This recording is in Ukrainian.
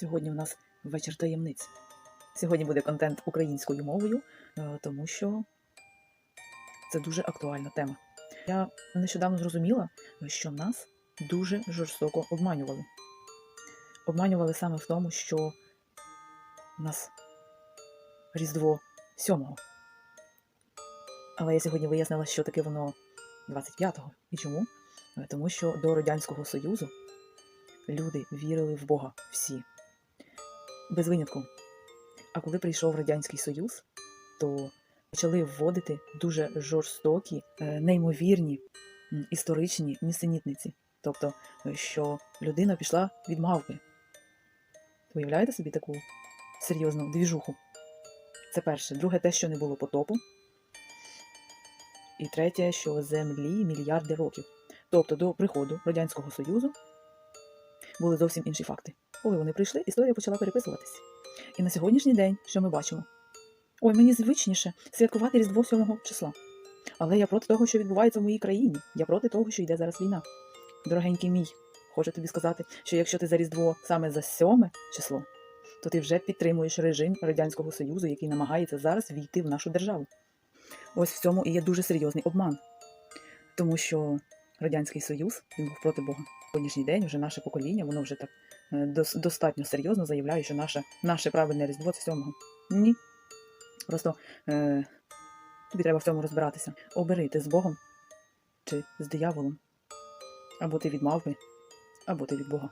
Сьогодні у нас вечір таємниць. Сьогодні буде контент українською мовою, е, тому що це дуже актуальна тема. Я нещодавно зрозуміла, що нас дуже жорстоко обманювали. Обманювали саме в тому, що у нас Різдво сьомого. Але я сьогодні вияснила, що таке воно 25-го. І чому? Е, Тому що до Радянського Союзу люди вірили в Бога всі. Без винятку. А коли прийшов Радянський Союз, то почали вводити дуже жорстокі, е, неймовірні історичні нісенітниці. Тобто, е, що людина пішла від мавпи. Уявляєте собі таку серйозну двіжуху? Це перше. Друге, те, що не було потопу. І третє, що землі мільярди років. Тобто до приходу Радянського Союзу були зовсім інші факти. Коли вони прийшли, історія почала переписуватись. І на сьогоднішній день, що ми бачимо? Ой, мені звичніше святкувати Різдво 7 числа. Але я проти того, що відбувається в моїй країні. Я проти того, що йде зараз війна. Дорогенький мій, хочу тобі сказати, що якщо ти за Різдво саме за 7 число, то ти вже підтримуєш режим Радянського Союзу, який намагається зараз війти в нашу державу. Ось в цьому і є дуже серйозний обман. Тому що Радянський Союз він був проти Бога. Сьогоднішній день вже наше покоління, воно вже так е, дос- достатньо серйозно заявляє, що наше, наше правильне Різдво це сьомого. Ні. Просто е, тобі треба в цьому розбиратися. Обери ти з Богом чи з дияволом. Або ти від мавпи, або ти від Бога.